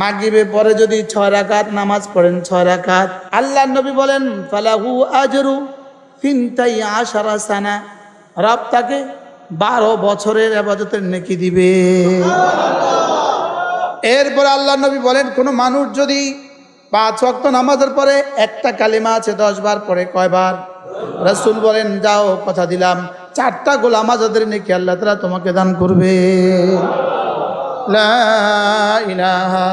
মাগরিবে পরে যদি ছয় রাকাত, নামাজ পড়েন ছয় রাকাত আল্লাহ নবী বলেন, ফালাহু আজরু ফিনতাই আশারা সানা রব তাকে বারো বছরের আবাদতের নেকি দিবে। এরপরে আল্লাহ নবী বলেন, কোনো মানুষ যদি পাঁচ ওয়াক্ত নামাজের পরে একটা কালিমা আছে দশ বার পরে কয়বার? রসুল বলেন, যাও, কথা দিলাম, চারটা গোলাম আজাদের নেকি আল্লাহ তালা তোমাকে দান করবে। ইলাহা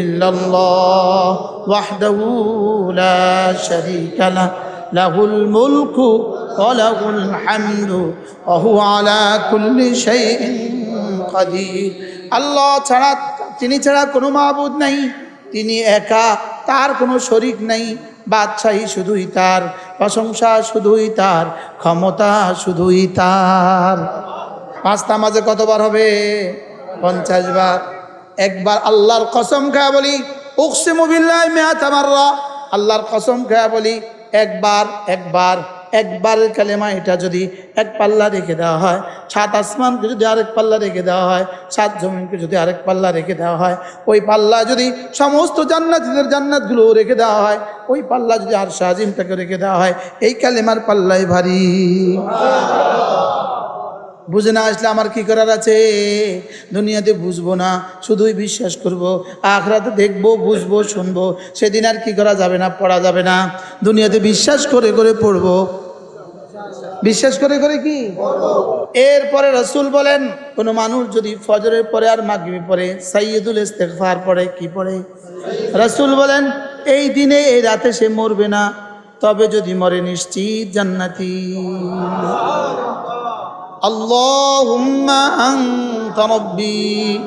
ইল্লাল্লাহ ওয়াহদাহু লা শারীকা লাহ লাহুল মুলকু ওয়া লাহুল হামদু ওয়া হুয়া আলা কুল্লি শাইইন কাদির। আল্লাহ ছাড়া, তিনি ছাড়া কোনো মাবুদ নাই, তিনি একা, তার কোনো শরিক নাই, বাদশাহী শুধুই তার, প্রশংসা শুধুই তার, ক্ষমতা শুধুই তার। পাঁচটা মাঝে কতবার হবে? পঞ্চাশ বার। একবার আল্লাহর কসম খায়া বলি উকসে মুবিল্লাহ মেয়াত আমাররা আল্লাহর কসম খায়া বলি, একবার একবার, একবারের কালেমা এটা যদি এক পাল্লা রেখে দেওয়া হয়, সাত আসমানকে যদি আরেক পাল্লা রেখে দেওয়া হয়, সাত জমিনকে যদি আরেক পাল্লা রেখে দেওয়া হয়, ওই পাল্লা যদি সমস্ত জান্নাতিদের জান্নাতগুলো রেখে দেওয়া হয়, ওই পাল্লা যদি আর শাহিমটাকে রেখে দেওয়া হয়, এই কালেমার পাল্লাই ভারী। বুঝে না আসলে আমার কি করার আছে? দুনিয়াতে বুঝব না, শুধুই বিশ্বাস করব, আখরাতে দেখব, বুঝব, শুনব, সেদিন আর কি করা যাবে না, পড়া যাবে না। দুনিয়াতে বিশ্বাস করে করে পড়ব। বিশ্বাস করে করে কি? এরপরে রসুল বলেন, কোনো মানুষ যদি ফজরের পরে আর মাগরিবের পরে সাইয়দুল ইস্তেগফার পড়ে, কি পড়ে? রসুল বলেন, এই দিনে, এই রাতে সে মরবে না, তবে যদি মরে নিশ্চিত জান্নাতি। اللهم أنت ربي.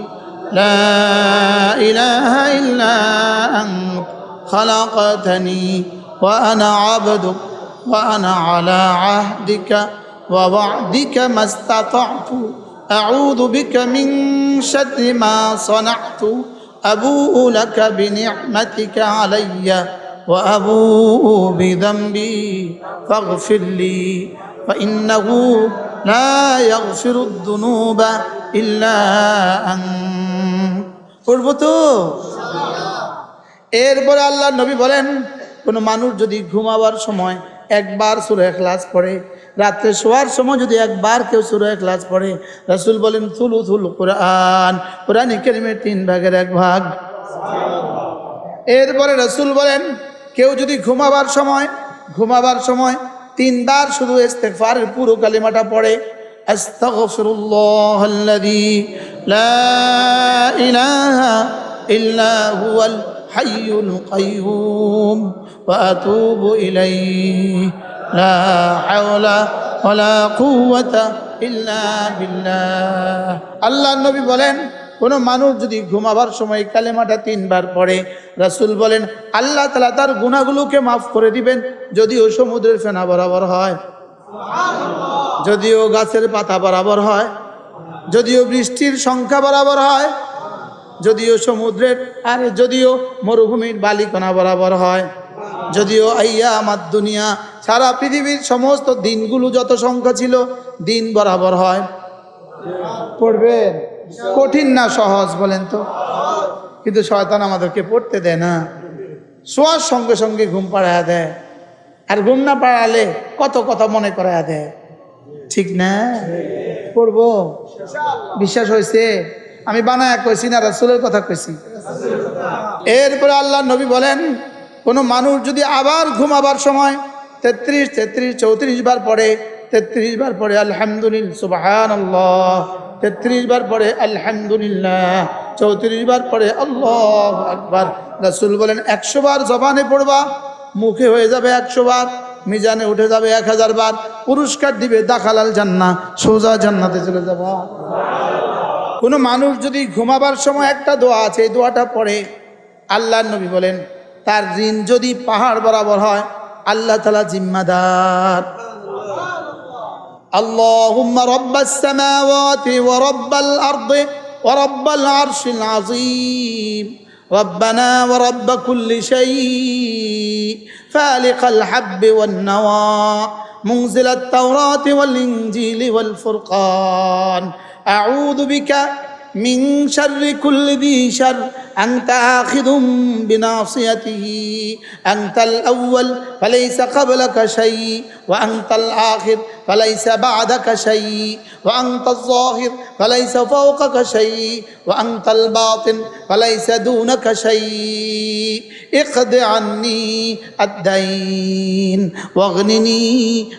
لا إله إلا أنت. خلقتني وأنا عبدك وأنا على عهدك ووعدك ما استطعت. أعوذ بك من شر ما صنعت. أبوء لك بنعمتك علي وأبوء بذنبي. فاغفر لي فإنه لا يغفر الذنوب إلا أنت পড়বো তো এরপরে আল্লাহ নবী বলেন কোনো মানুষ যদি ঘুমাবার সময় একবার সুরে ক্লাস পড়ে রাত্রে শোয়ার সময় যদি একবার কেউ সুরে ক্লাস পড়ে রাসুল বলেন থুলু থুলু কোরআন কোরআন কেরিমের তিন ভাগের এক ভাগ এরপরে রসুল বলেন কেউ যদি ঘুমাবার সময় ঘুমাবার সময় তিনবার শুধু ইস্তেগফারের পুরো কালিমাটা পড়ে, আস্তাগফিরুল্লাহ আল্লাযী লা ইলাহা ইল্লা হুয়াল হাইয়ুল কাইয়ুম ওয়া আতুবু ইলাইহি, লা হাওলা ওয়ালা কুওয়াতা ইল্লা বিল্লাহ। আল্লাহর নবী বলেন কোনো মানুষ যদি ঘুমাবার সময় কালেমাটা তিনবার পড়ে, রাসূল বলেন, আল্লাহ তালা তার গুণাগুলোকে মাফ করে দিবেন যদিও সমুদ্রের ফেনা বরাবর হয়, যদিও গাছের পাতা বরাবর হয়, যদিও বৃষ্টির সংখ্যা বরাবর হয়, যদিও সমুদ্রের, আর যদিও মরুভূমির বালিকণা বরাবর হয়, যদিও আইয়া আমার দুনিয়া, সারা পৃথিবীর সমস্ত দিনগুলো যত সংখ্যা ছিল দিন বরাবর হয়। পড়বেন? কঠিন না, সহজ বলেন তো। কিন্তু শয়তান আমাদেরকে পড়তে দেয় না। শোয়ার সঙ্গে সঙ্গে ঘুম পাড়ায়া দেয়। আর ঘুম না পাড়ালে কত কথা মনে করায়া দেয়। ঠিক না? পড়ব? বিশ্বাস হয়েছে? আমি বানায় কইছি না, রাসুলের কথা কইছি। এরপরে আল্লাহ নবী বলেন, কোনো মানুষ যদি আবার ঘুমাবার সময় তেত্রিশ তেত্রিশ, চৌত্রিশ বার পরে তেত্রিশ বার পরে আলহামদুলিল্লাহ আল্লাহ তেত্রিশ বার পরে আলহামদুলিল্লাহ। চৌত্রিশ বার পরে আল্লাহ আকবার। রাসুল বলেন, একশো বার জবানে পড়বা, মুখে হয়ে যাবে একশো বার, মিজানে উঠে যাবে এক হাজার বার, পুরস্কার দিবে দাখালাল জান্না সোজা জান্নাতে চলে যাবা। কোনো মানুষ যদি ঘুমাবার সময় একটা দোয়া আছে, এই দোয়াটা পড়ে। আল্লাহ নবী বলেন, তার ঋণ যদি পাহাড় বরাবর হয়, আল্লাহ তালা জিম্মাদার। اللهم رب السماوات ورب الأرض ورب العرش العظيم. ربنا ورب كل شيء. فالق الحب والنوى. منزل التوراة والإنجيل والفرقان. أعوذ بك মিং শাররি কুল্লি দি শার أنت آخذ بناصيته أنت الأول فليس قبلك شيء وأنت الآخر فليس بعدك شيء وأنت الظاهر فليس فوقك شيء وأنت الباطن فليس دونك شيء اقض عني الدين واغنني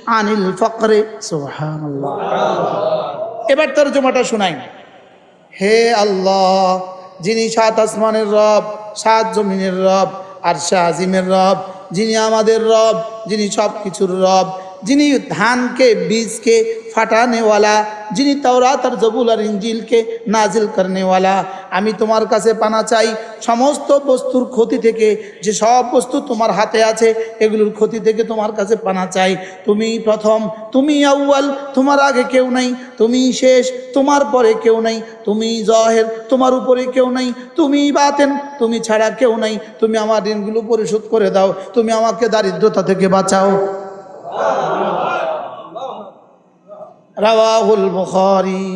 عن الفقر سبحان الله এবার তর্জমাটা শোনাই হে আল্লাহ, যিনি সাত আসমানের রব, সাত জমিনের রব, আর শাহ আজিমের রব, যিনি আমাদের রব, যিনি সব কিছুর রব যিনি ধানকে, বীজকে ফাটানেওয়ালা, যিনি তাওরাত আর জবুল আর ইঞ্জিলকে নাজিল করনেওয়ালা, আমি তোমার কাছে পানা চাই। সমস্ত বস্তুর ক্ষতি থেকে, যে সব বস্তু তোমার হাতে আছে, এগুলোর ক্ষতি থেকে তোমার কাছে পানা চাই। তুমি প্রথম, তুমি আউয়াল, তোমার আগে কেউ নাই। তুমি শেষ, তোমার পরে কেউ নাই। তুমি জহের, তোমার উপরে কেউ নাই। তুমি বাতেন, তুমি ছাড়া কেউ নাই। তুমি আমার ঋণগুলো পরিশোধ করে দাও। তুমি আমাকে দারিদ্রতা থেকে বাঁচাও। রাওয়াহুল বুখারী।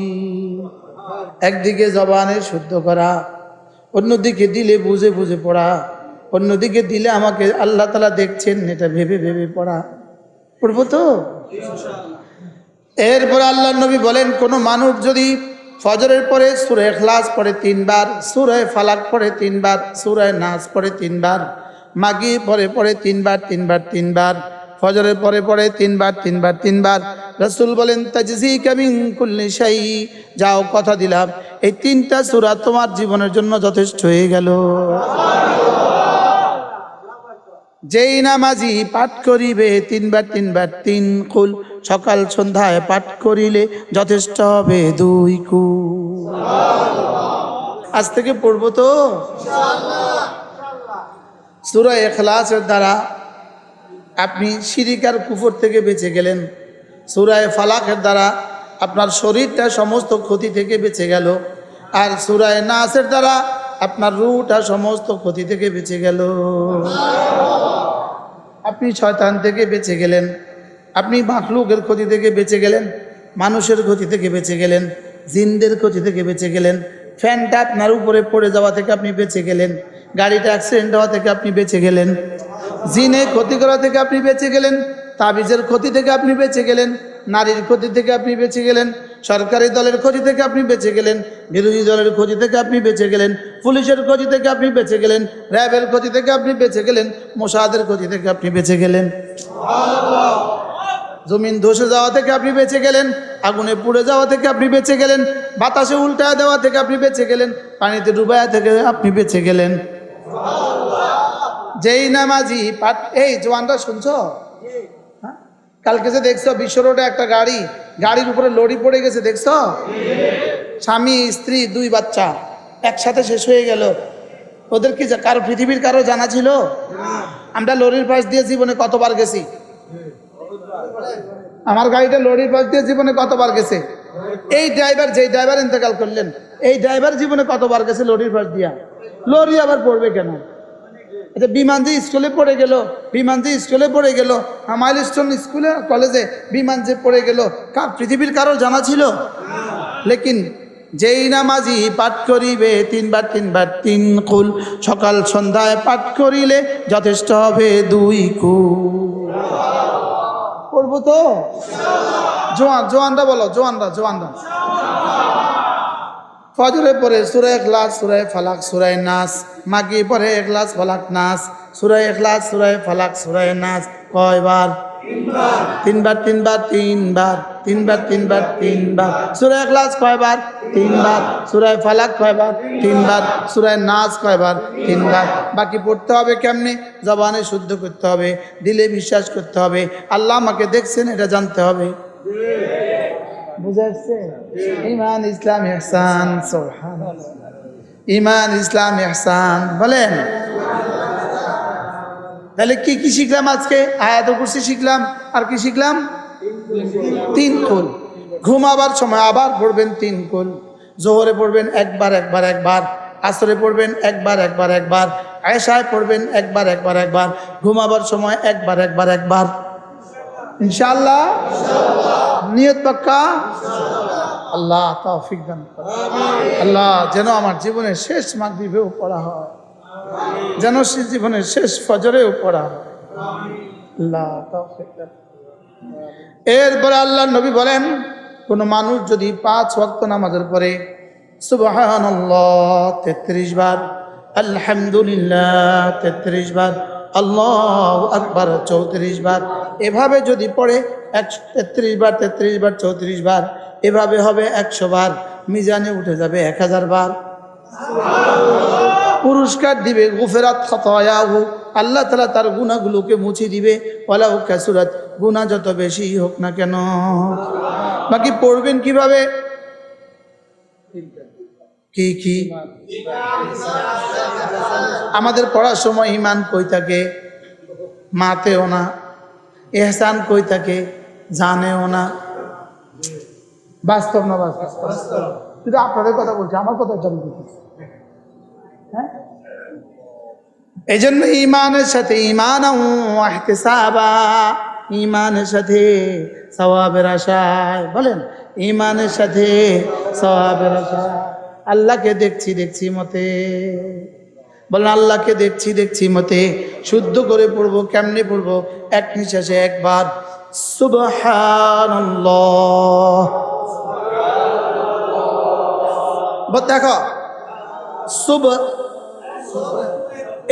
একদিকে জবানে শুদ্ধ করা, অন্যদিকে দিলে বুঝে বুঝে পড়া, অন্যদিকে দিলে আমাকে আল্লাহ তালা দেখছেন, এটা ভেবে ভেবে পড়া। পড়ব তো? এরপর আল্লাহ নবী বলেন, কোনো মানুষ যদি ফজরের পরে সুরে এখলাস পড়ে তিনবার সুরায় ফালাক পড়ে তিনবার সুরায় নাচ পড়ে তিনবার মাগি পরে পড়ে তিনবার তিনবার তিনবার ফজরের পরে পরে তিনবার তিনবার তিনবার। রসুল বলেন তাজি কামিং কুল্লি শাই যাও, কথা দিলাম। এই তিনটা সুরা তোমার জীবনের জন্য যথেষ্ট হয়ে গেল। যেই নামাজি পাঠ করিবে, তিনবার তিনবার, তিন কুল। সকাল, সন্ধ্যায় পাঠ করিলে যথেষ্ট হবে দুই কুল। আজ থেকে পড়ব তো? সুরা এখলাসের দ্বারা আপনি শিরিকার কুফর থেকে বেঁচে গেলেন। সুরায় ফালাকের দ্বারা আপনার শরীরটা সমস্ত ক্ষতি থেকে বেঁচে গেল। আর সুরায় নাসের দ্বারা আপনার রুটা সমস্ত ক্ষতি থেকে বেঁচে গেল। আপনি শয়তান থেকে বেঁচে গেলেন। আপনি মাখলুকের ক্ষতি থেকে বেঁচে গেলেন। মানুষের ক্ষতি থেকে বেঁচে গেলেন। জিনদের ক্ষতি থেকে বেঁচে গেলেন। ফ্যানটা আপনার উপরে পড়ে যাওয়া থেকে আপনি বেঁচে গেলেন। গাড়িটা অ্যাক্সিডেন্ট হওয়া থেকে আপনি বেঁচে গেলেন। জিনে ক্ষতি করা থেকে আপনি বেঁচে গেলেন তাবিজের ক্ষতি থেকে আপনি বেঁচে গেলেন নারীর ক্ষতি থেকে আপনি বেঁচে গেলেন সরকারি দলের ক্ষতি থেকে আপনি বেঁচে গেলেন বিরোধী দলের ক্ষতি থেকে আপনি বেঁচে গেলেন পুলিশের ক্ষতি থেকে আপনি বেঁচে গেলেন র্যাবের ক্ষতি থেকে আপনি বেঁচে গেলেন মোসাদের ক্ষতি থেকে আপনি বেঁচে গেলেন জমিন ধসে যাওয়া থেকে আপনি বেঁচে গেলেন আগুনে পুড়ে যাওয়া থেকে আপনি বেঁচে গেলেন বাতাসে উল্টা দেওয়া থেকে আপনি বেঁচে গেলেন পানিতে ডুবায়া থেকে আপনি বেঁচে গেলেন যেই নামাজি পাঠ এই জোয়ানটা শুনছো? হ্যাঁ? কালকে যে দেখছ বিশ্ব রোডে একটা গাড়ি, গাড়ির উপরে লরি পড়ে গেছে, দেখছ? স্বামী, স্ত্রী, দুই বাচ্চা, একসাথে শেষ হয়ে গেল। ওদের কি কারও পৃথিবীর কারও জানা ছিল? আমরা লরির পাশ দিয়ে জীবনে কতবার গেছি? আমার গাড়িটা লরির পাশ দিয়ে জীবনে কতবার গেছে? এই ড্রাইভার যেই ড্রাইভার ইন্তেকাল করলেন, এই ড্রাইভার জীবনে কতবার গেছে লরির পাশ দিয়া? লরি আবার পড়বে কেন? আচ্ছা বিমান যে স্কুলে পড়ে গেল, বিমান যে স্কুলে পড়ে গেল মাইল স্টোন স্কুলে, কলেজে বিমান যে পড়ে গেল, কার, পৃথিবীর কারও জানা ছিল? লেকিন যেই নামাজি পাঠ করিবে, তিনবার তিনবার, তিন কুল, সকাল সন্ধ্যায় পাঠ করিলে যথেষ্ট হবে দুই কুল। পড়ব তো? জোয়ান, জোয়ানরা বলো, জোয়ানরা জোয়ানরা। ফজরে পরে সুরায় এখলাস সুরায় ফালাক সুরায় নাস মাগি পরে এখলাস ফালাক, নাস সুরায় এখলাস সুরায় ফালাক সুরায় নাস, কয়বার? তিনবার তিনবার তিনবার তিনবার তিনবার তিনবার। সুরায় এখলাস কয়বার? তিনবার। সুরায় ফালাক কয়বার? তিনবার। সুরায় নাচ কয়বার? তিনবার। বাকি পড়তে হবে কেমনে? জবানে শুদ্ধ করতে হবে, দিলে বিশ্বাস করতে হবে। আল্লাহ আমাকে দেখছেন, এটা জানতে হবে। বুঝে আসছে ইমান, ইসলাম, ইহসান, সুবহানাল্লাহ। ইমান, ইসলাম, ইহসান, বলেন। তাহলে কি কি শিখলাম আজকে? আয়াত কুরসি শিখলাম। আর কি শিখলাম? তিন কুল। ঘুমাবার সময় আবার পড়বেন তিন কুল। জোহরে পড়বেন একবার একবার একবার। আসরে পড়বেন একবার একবার একবার। আয়সায় পড়বেন একবার একবার একবার। ঘুমাবার সময় একবার একবার একবার। ইনশাল্লাহ নিয়ত পাক্কা? আল্লাহ তৌফিক দান আল্লাহ যেন আমার জীবনের শেষ মাগরিবেও পড়া হয়। যেন সে জীবনের শেষ ফজরেও পড়া হয়। আল্লাহ তৌফিক দান। এরপরে আল্লাহ নবী বলেন, কোন মানুষ যদি পাঁচ ওয়াক্ত নামাজের পরে সুবহানাল্লাহ তেত্রিশ বার, আলহামদুলিল্লাহ তেত্রিশ বার আল্লাহ আকবার চৌত্রিশ বার। এভাবে যদি পড়ে একশো তেত্রিশ বার তেত্রিশ বার চৌত্রিশ বার এভাবে হবে একশো বার। মিজানে উঠে যাবে এক হাজার বার। পুরস্কার দিবে গুফেরাত খতয়াহু। আল্লাহ তালা তার গুণাগুলোকে মুছে দিবে। ওলাউ ক্যাসুরাত গুণা যত বেশি হোক না কেন। বাকি পড়বেন কীভাবে? কি কি? আমাদের পড়ার সময় ইমান কই থাকে? মাতেও না। এহসান কই থাকে? জানেও না। বাস্তব না বাস্তব? কিন্তু আপনাদের কথা বলছি, আমার কথা জন্ম হ্যাঁ? এই জন্য ইমানের সাথে ইমান ইমানের সাথে সওয়াবের আশায়, বলেন, ইমানের সাথে সওয়াবের আশায়। আল্লাহকে দেখছি দেখছি মতে। বলেন, আল্লাহকে দেখছি দেখছি মতে। শুদ্ধ করে পড়ব, কেমনে পড়ব? এক নিঃশ্বাসে একবার, সুবহানাল্লাহ। দেখো শুভ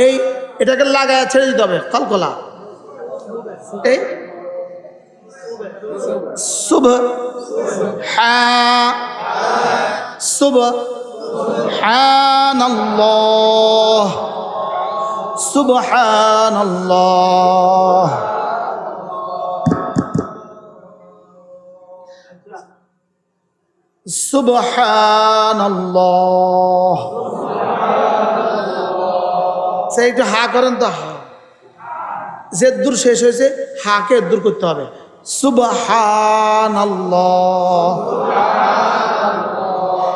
এই এটাকে লাগায় ছেড়ে দিতে হবে, কলকলা। এই শুভ হ্যাঁ শুভ হানাল্লাহ সুবহানাল্লাহ। সুবহানাল্লাহ। সে একটু হা করেন তো। হা যে দূর শেষ হয়েছে, হাকে দূর করতে হবে। সুবহানাল্লাহ।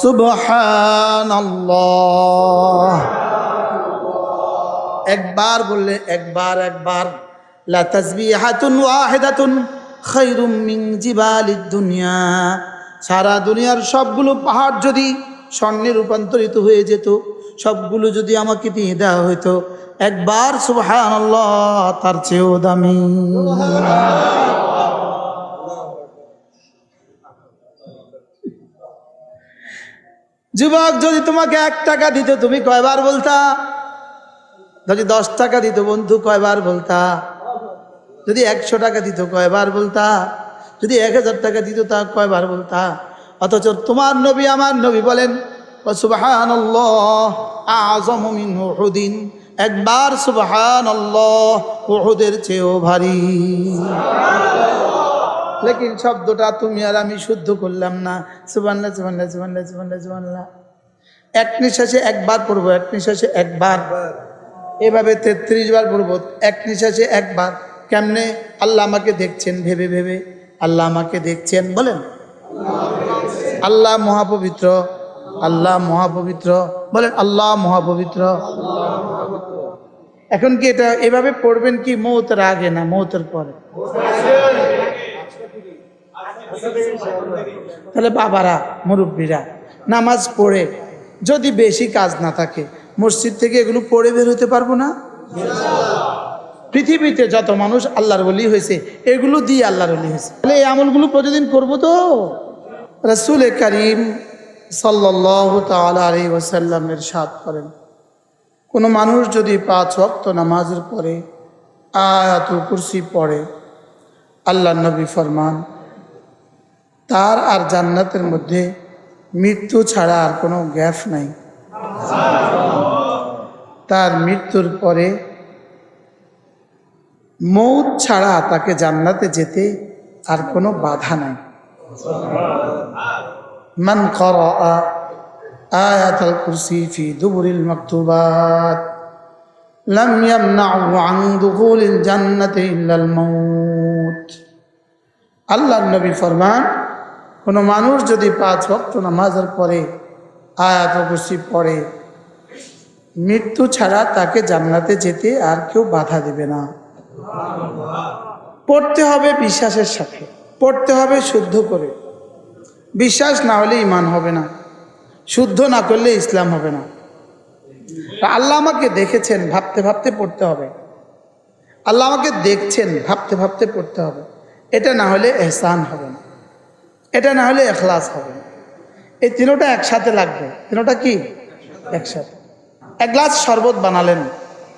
সুবহানাল্লাহ। একবার বললে একবার একবার। লা তাসবিহাতুন ওয়াহিদাতুন খায়রুম মিন জিবালিদ দুনিয়া। সারা দুনিয়ার সবগুলো পাহাড় যদি স্বর্ণে রূপান্তরিত হয়ে যেত, সবগুলো যদি আমাকে দিয়ে দেওয়া হইতো, একবার সুবহানাল্লাহ, তার চেয়েও দামি। যুবক, যদি তোমাকে এক টাকা দিত, তুমি কয়বার বলতা? যদি দশ টাকা দিত, বন্ধু, কয়বার বলতা? যদি একশো টাকা দিত, কয়বার বলতা? যদি এক হাজার টাকা দিত, তা কয়বার বলতা? অথচ তোমার নবী আমার নবী বলেন সুবাহান আজম মিন উহুদিন। একবার সুবাহান উহুদের চেয়েও ভারী। লেকিন শব্দটা তুমি আর আমি শুদ্ধ করলাম না। সুবান্লা সুবান্লা সুবান্লা সুবান্লা সুবান্লা এক নিঃশ্বাসে একবার পড়ব, এক নিঃশ্বাসে একবার। এভাবে তেত্রিশ বার পড়ব, এক নিঃশ্বাসে একবার। কেমনে? আল্লাহ আমাকে দেখছেন, ভেবে ভেবে। আল্লাহ আমাকে দেখছেন, বলেন। আল্লাহ মহাপবিত্র আল্লাহ মহাপবিত্র, বলেন, আল্লাহ মহাপবিত্র। এখন কি এটা এভাবে পড়বেন কি মৌতের আগে না মৌতের পরে? তাহলে বাবারা, মুরব্বীরা, নামাজ পড়ে যদি বেশি কাজ না থাকে, মসজিদ থেকে এগুলো পড়ে বের হতে পারব না? পৃথিবীতে যত মানুষ আল্লাহর বলি হয়েছে, এগুলো দিয়ে আল্লাহর বলি হয়েছে। তাহলে এই আমলগুলো প্রতিদিন করব তো? রসুল করিম ওসাল্লামের সাদ করেন, কোনো মানুষ যদি পাঁচ ওয়াক্ত নামাজের পরে আয়াতুল কুরসি পড়ে আল্লাহ নবী ফরমান তার আর জান্নাতের মধ্যে মৃত্যু ছাড়া আর কোনো গ্যাপ নাই তার মৃত্যুর পরে মৌত ছাড়া তাকে জান্নাতে যেতে আর কোনো বাধা নাই মান করা آية الكرسي في دبر المكتوبات لم يمنعه عن دخول الجنة إلا الموت আল্লাহ নবী ফরমান কোনো মানুষ যদি পাঁচ ভক্ত নামাজের পরে আয়াত কুরসি পড়ে, মৃত্যু ছাড়া তাকে জান্নাতে যেতে আর কেউ বাধা দেবে না। পড়তে হবে বিশ্বাসের সাথে, পড়তে হবে শুদ্ধ করে। বিশ্বাস না হলে ইমান হবে না, শুদ্ধ না করলে ইসলাম হবে না। আল্লাহ আমাকে দেখেছেন, ভাবতে ভাবতে পড়তে হবে। আল্লাহ আমাকে দেখছেন, ভাবতে ভাবতে পড়তে হবে। এটা না হলে এহসান হবে না। এটা না হলে এখলাস হবে। এই তিনোটা একসাথে লাগবে। তিনোটা কি? একসাথে। এক গ্লাস শরবত বানালেন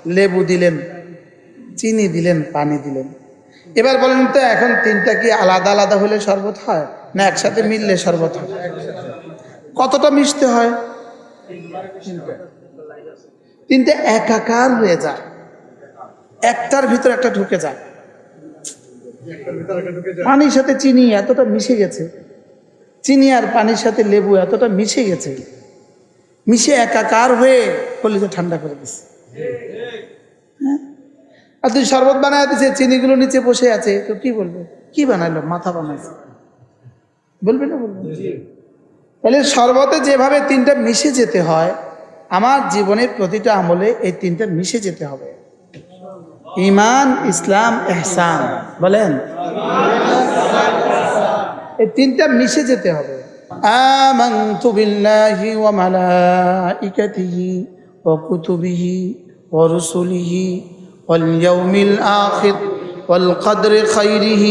লেবু দিলেন চিনি দিলেন পানি দিলেন। এবার বলেন তো এখন তিনটা কি আলাদা আলাদা হলে শরবত হয়? না একসাথে মিললে শরবত হয়? কতটা মিশতে হয়? তিনটে একাকার হয়ে যায়। একটার ভিতর একটা ঢুকে যায়। পানির সাথে চিনি এতটা মিশে গেছে। চিনি আর পানির সাথে লেবু এতটা মিশে গেছে। মিশে একাকার হয়ে কলিজা ঠান্ডা করে দিছে। হ্যাঁ? আর তুই শরবত বানায় দিছে, চিনিগুলো নিচে বসে আছে, তো কি বলবে? কি বানাইলো? মাথা বানাইছে। বলবে না বলবে? তাহলে শরবতে যেভাবে তিনটা মিশে যেতে হয়, আমার জীবনের প্রতিটা আমলে এই তিনটা মিশে যেতে হবে। ইমান, ইসলাম, এহসান। বলেন। এই তিনটা মিশে যেতে হবে آمنت بالله وملائكته وكتبه ورسله واليوم الآخر والقدر خيره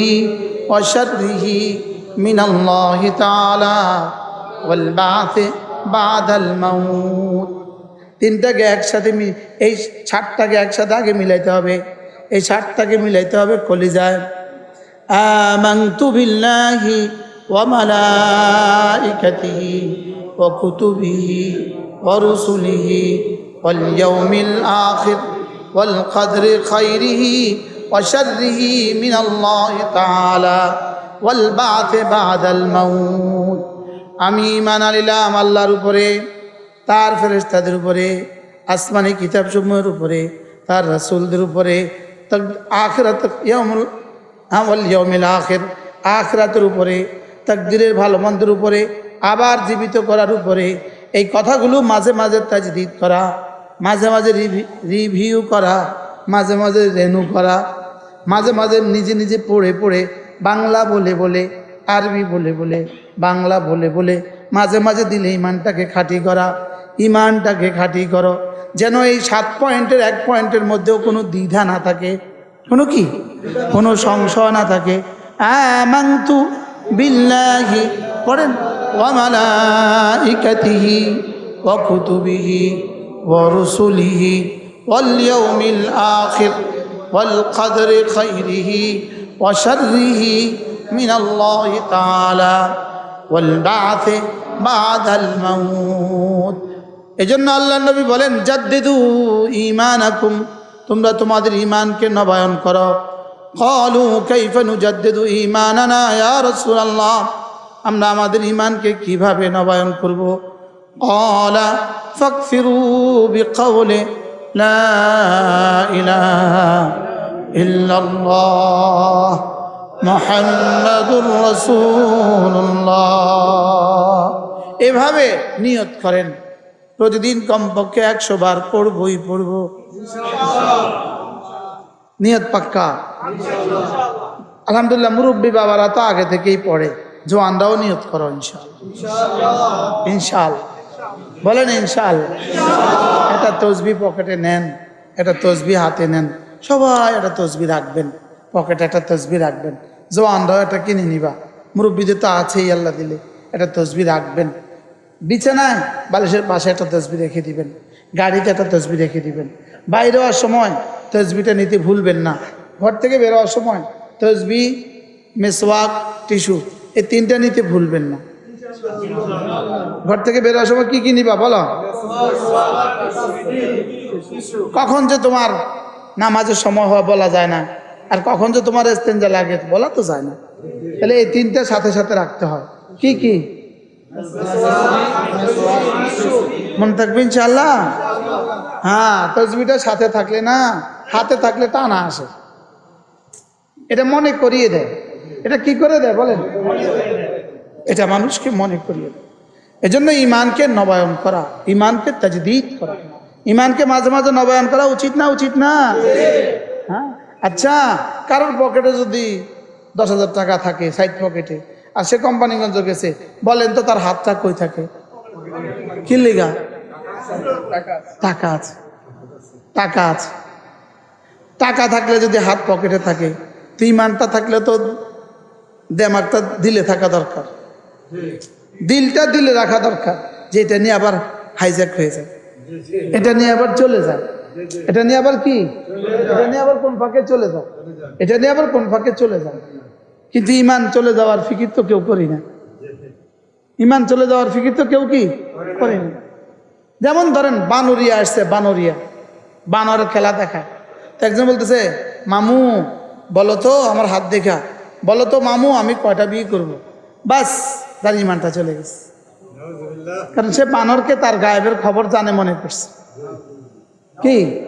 وشره من الله تعالى والبعث بعد الموت তিনটাকে একসাথে মি- এই ষাটটাকে একসাথে আগে মিলাইতে হবে এই ষাটটাকে মিলাইতে হবে কলিজায় آمنت بالله وملائكته وكتبه ورسله واليوم الآخر والقدر خيره وشره من الله تعالى والبعث بعد الموت আমি ইমান আলিলাম আল্লাহর উপরে তার ফেরেস্তাদের উপরে আসমানি কিতাবসমূহের উপরে তার রাসূলদের উপরে তার আখরাত ইয়ামুল আমল ইয়মিল আখের, আখরাতের উপরে, তাকদিরের ভালো মন্দের উপরে, আবার জীবিত করার উপরে, এই কথাগুলো মাঝে মাঝে তাজদিদ করা, মাঝে মাঝে রিভিউ করা, মাঝে মাঝে রেনু করা, মাঝে মাঝে নিজে নিজে পড়ে পড়ে বাংলা বলে বলে, আরবি বলে বলে, বাংলা বলে বলে মাঝে মাঝে দিলে ইমানটাকে খাঁটি করা, ইমানটাকে খাঁটি করো। যেন এই সাত পয়েন্টের এক পয়েন্টের মধ্যেও কোনো দ্বিধা না থাকে। কোনো কি? কোনো সংশয় না থাকে। আমান্তু বিল্লাহি, পড়েন ওয়ামালাইকাতিহি ওয়া কুতুবিহি ওয়া রুসুলিহি ওয়াল ইয়াউমিল আখির ওয়াল কদরি খাইরিহি ওয়া শাররিহি মিনাল্লাহি তাআলা ওয়াল বা'থি বা'দাল মাউত। এজন্য আল্লাহ নবী বলেন, জাদ্দিদু ঈমানাকুম তোমরা তোমাদের ইমানকে নবায়ন করো। কলু কৈফনু জদ্দেদু ইমানানা আমরা আমাদের ইমানকে কীভাবে নবায়ন করব? কলা ফাকফিরু বিকাউলে এভাবে নিয়ত করেন। প্রতিদিন কমপক্ষে একশো বার পড়বই পড়ব। নিয়ত পাক্কা। আলহামদুলিল্লাহ, মুরব্বী বাবারা তো আগে থেকেই পড়ে। জোয়ানরাও নিয়ত করো ইনশাল ইনশাল বলেন ইনশাল একটা তসবি পকেটে নেন, একটা তসবি হাতে নেন। সবাই একটা তসবি রাখবেন, পকেটে একটা তসবি রাখবেন। জোয়ানরাও একটা কিনে নিবা। মুরব্বীদের তো আছেই আল্লাহ দিলে। একটা তসবি রাখবেন। বিছানায় বালিশের পাশে একটা তসবি রেখে দিবেন, গাড়িতে একটা তসবি রেখে দিবেন। বাইরে হওয়ার সময় তসবিটা নিতে ভুলবেন না। ঘর থেকে বেরোয়ার সময় তসবি, মেসওয়াক, টিস্যু, এই তিনটা নিতে ভুলবেন না। ঘর থেকে বেরোয়ার সময় কি কি নিবা বলো? কখন যে তোমার নামাজের সময় হওয়া বলা যায় না, আর কখন যে তোমার এস্তেঞ্জা লাগে বলা তো যায় না। তাহলে এই তিনটা সাথে সাথে রাখতে হয়। কি কি? মনে থাকবে ইনশাল্লাহ হ্যাঁ তসবিটা সাথে থাকলে না, হাতে থাকলে টানা আসে। এটা মনে করিয়ে দেয়। এটা কি করে দেয় বলেন? এটা মানুষকে মনে করিয়ে দেয়। এজন্য ইমানকে নবায়ন করা ইমানকে তাজদিদ করা। ইমানকে মাঝে মাঝে নবায়ন করা উচিত না উচিত না? হ্যাঁ আচ্ছা কারোর পকেটে যদি দশ হাজার টাকা থাকে সাইড পকেটে আর সে কোম্পানিগঞ্জ গেছে। বলেন তো তার হাতটা কই থাকে? কি লিগা? টাকা আছে। টাকা আছে। টাকা থাকলে যদি হাত পকেটে থাকে, তো ইমানটা থাকলে তো দেমাগটা দিলে থাকা দরকার। দিলটা দিলে রাখা দরকার, যে এটা নিয়ে আবার হাইজ্যাক হয়ে যায়। এটা নিয়ে আবার চলে যায়। এটা নিয়ে আবার কি? এটা নিয়ে আবার কোন ফাঁকে চলে যায়। এটা নিয়ে আবার কোন ফাঁকে চলে যায়। কিন্তু ইমান চলে যাওয়ার ফিকির তো কেউ করি না। ইমান চলে যাওয়ার ফিকির তো কেউ কি? করি না। যেমন ধরেন বানরিয়া আসছে, বানরিয়া। বানর খেলা দেখায়। তো একজন বলতেছে, মামু, বলো তো আমার হাত দেখা। বলো তো মামু, আমি কয়টা বিয়ে করব। বাস, তার ইমানটা চলে গেছে। কারণ সে বানরকে তার গায়েবের খবর জানে, মনে করছে। কি?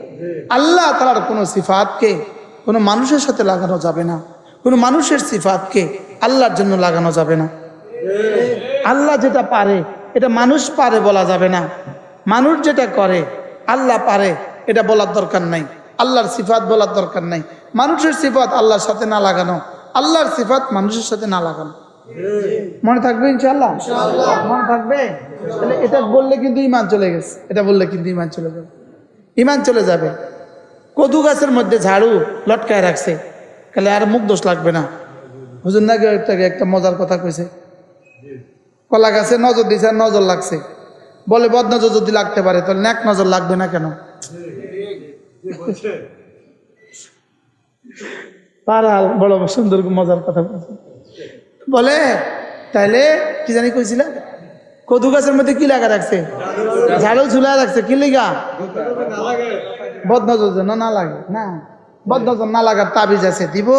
আল্লাহ তার কোনো সিফাতকে কোনো মানুষের সাথে লাগানো যাবে না। কোনো মানুষের সিফাতকে আল্লাহর জন্য লাগানো যাবে না। আল্লাহ যেটা পারে এটা মানুষ পারে বলা যাবে না। মানুষ যেটা করে আল্লাহ পারে এটা বলার দরকার নাই। আল্লাহর সিফাত বলার দরকার নাই। মানুষের সিফাত আল্লাহর সাথে না লাগানো আল্লাহর সিফাত মানুষের সাথে না লাগানো। মনে থাকবে ইনশাল্লাহ মনে থাকবে? তাহলে এটা বললে কিন্তু ইমান চলে গেছে। এটা বললে কিন্তু ইমান চলে যাবে। ইমান চলে যাবে। কদু গাছের মধ্যে ঝাড়ু লটকায় রাখছে। তাহলে আর মুখ দোষ লাগবে না। হুজুর নাকি একটা মজার কথা কইছে। কলা গাছে নজর দিছে নজর লাগছে। বলে বদ নজর যদি লাগতে পারে, তাহলে ন্যাক নজর লাগবে না কেন? পারাল বড় সুন্দর মজার কথা বলছে। বলে, তাইলে কি জানি কইছিল? কদু গাছের মধ্যে কি লাগা রাখছে? ঝাড়ু ঝুলা রাখছে, কি লিগা? বদনজর যেন না লাগে, না। বদনজর না লাগার তাবিজ আছে দিব?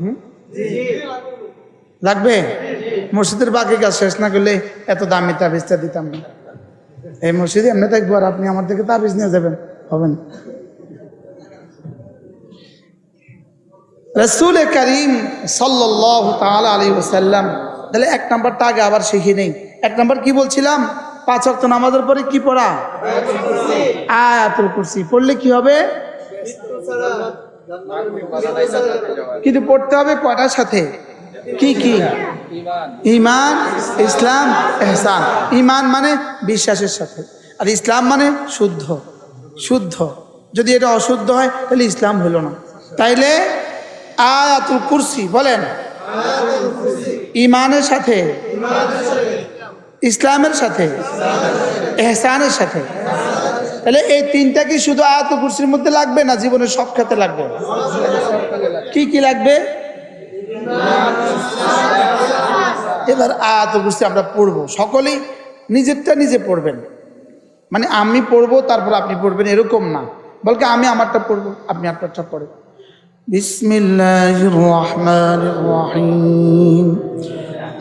হুম? লাগবে? মসজিদের বাকি কাজ শেষ না করলে এত দামি তাবিজটা দিতাম না। এই মসজিদে এমনি থাকব আর আপনি আমার থেকে তাবিজ নিয়ে যাবেন হবেন রসুল করিম সাল্লাহ তাল আলী ওসাল্লাম তাহলে এক নাম্বারটা আগে আবার শিখে নেই। এক নাম্বার কি বলছিলাম? পাঁচ অক্ট নামাজের পরে কি পড়া? আয়াতুল কুরসি। পড়লে কি হবে? কিন্তু পড়তে হবে কয়টার সাথে? কি কি? ইমান, ইসলাম এহসান ইমান মানে বিশ্বাসের সাথে। আর ইসলাম মানে শুদ্ধ। শুদ্ধ। যদি এটা অশুদ্ধ হয়, তাহলে ইসলাম হলো না। তাইলে আয়াতুল কুরসি বলেন। ইমানের সাথে ইসলামের সাথে, এহসানের সাথে। তাহলে এই তিনটা কি শুধু আয়াত কুর্সির মধ্যে লাগবে না জীবনের সব খাতে লাগবে? কি কি লাগবে? এবার আয়াত কুর্সি আমরা পড়ব। সকলেই নিজেরটা নিজে পড়বেন। মানে আমি পড়ব, তারপর আপনি পড়বেন, এরকম না। বলকে আমি আমারটা পড়ব, আপনি আপনারটা পড়েন। বিসমিল্লাহির রহমানির রহিম।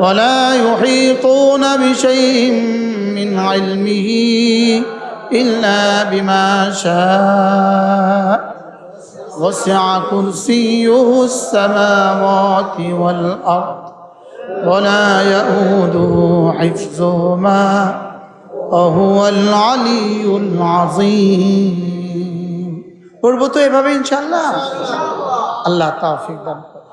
ولا يحيطون بشيء من علمه إلا بما شاء وسع كرسيه السماوات والأرض ولا يؤوده حفظهما وهو العلي العظيم পড়বো তো এভাবে ইনশাল্লাহ আল্লাহ তাফিক দান করুন।